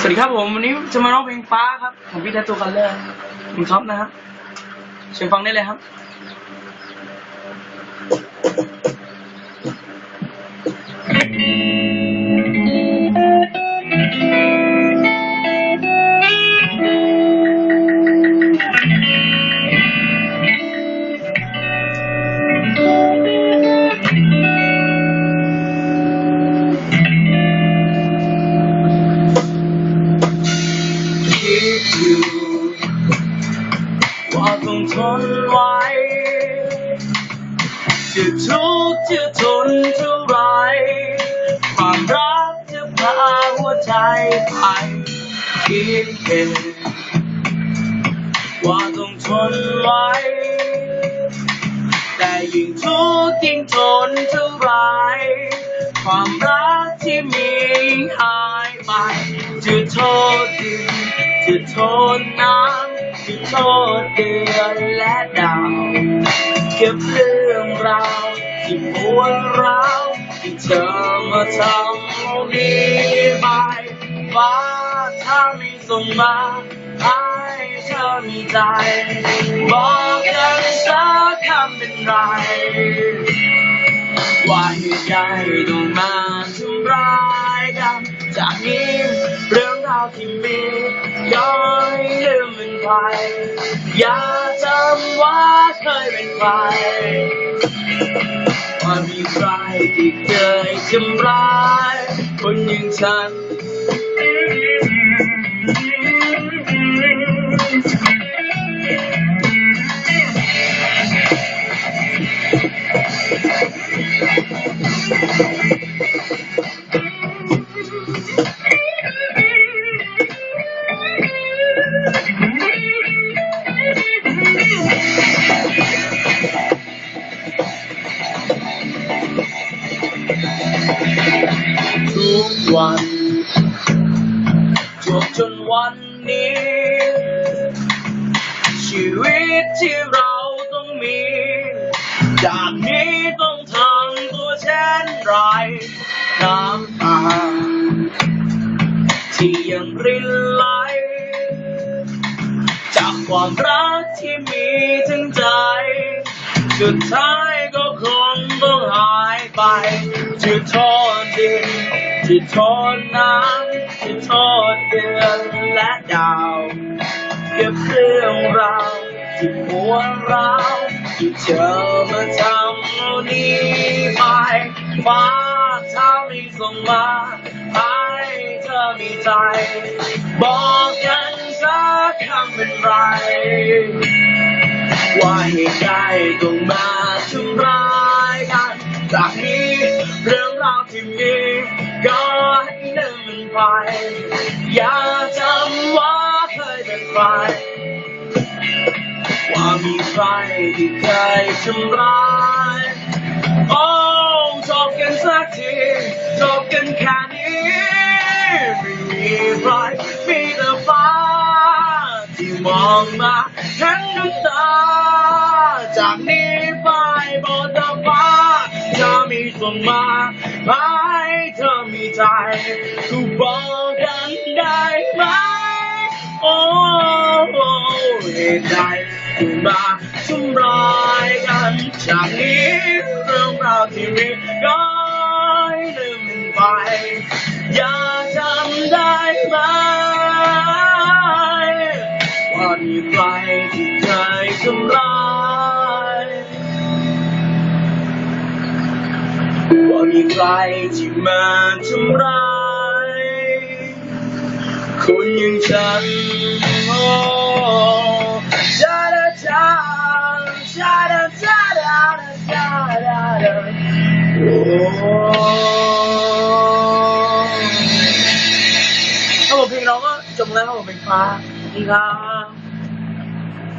สวัสดีครับผมวันนี้จะมาร้องเพลงฟ้าครับของพี่แทตูคัลเลอร์ผมท็อปนะครับเชิญฟังได้เลยครับ อยู่ว่าต้องทนไว้ จะทุกข์จะทนเท่าไร ความรักจะพาหัวใจไปคิดเองว่าต้องทนไว้ แต่ยิ่งทุกข์ยิ่งทนเท่าไร ความรักที่มีหายไปจะโทษดินจะ โทษน้ำจะโทษเดือนและดาว เก็บเรื่องราวที่ปวดร้าวที่เธอมาทำเอานี้ไปว่าถ้าไม่ส่งมาให้เธอมีใจ บอกกันสักคำเป็นไรว่าเหตุใดต้องมาทำร้ายกันจากนี้เรื่องราวที่มีย้อยลื มเป็นไปอย่าจำว่าเคยเป็นใครว่ามีใครที่เคยทำร้ายคนอย่างฉัน ทุกวันจวบจนวันนี้ ชีวิตที่เราต้องมี จากนี้ต้องทำตัวเช่นไร น้ำตาที่ยังรินไหล จากความรักที่มีทั้งใจ สุดท้ายก็คงต้องหายไปจะโทษดินจะโทษน้ำจะโทษเดือนและดาวเก็บเรื่องราวที่ปวดร้าที่เธอมาทำนี้ไปฟ้าถ้าไม่ส่งมาให้เธอมีใจ บอกกันสักคำเป็นไร ว่าเหตุใดต้องมาทำร้ายกันจากนี้ อย่าจำว่าเคยเป็นใคร ว่ามีใครที่เคยทำร้ายโอ้จบกันสักทีจบกันแค่นี้ไม่มีใครมีแต่ฟ้าที่มองมาเห็นด้วยตาจากนี้ไปบนฟ้าจะมีส่งมา ใจถูกบอกกันได้ไหมโอ้เหตุใดคุณมาทำร้ายกันจากนี้เรื่องราวที่มีก็ลืมมันไป ว่ามีใครที่มาทำร้ายคนอย่างฉันโอ้ชาดาชาชาดาชาดาชาดาดาโอ้ถ้าผมเพลงเราก็จบแล้วผมเป็นฟ้าดีครับ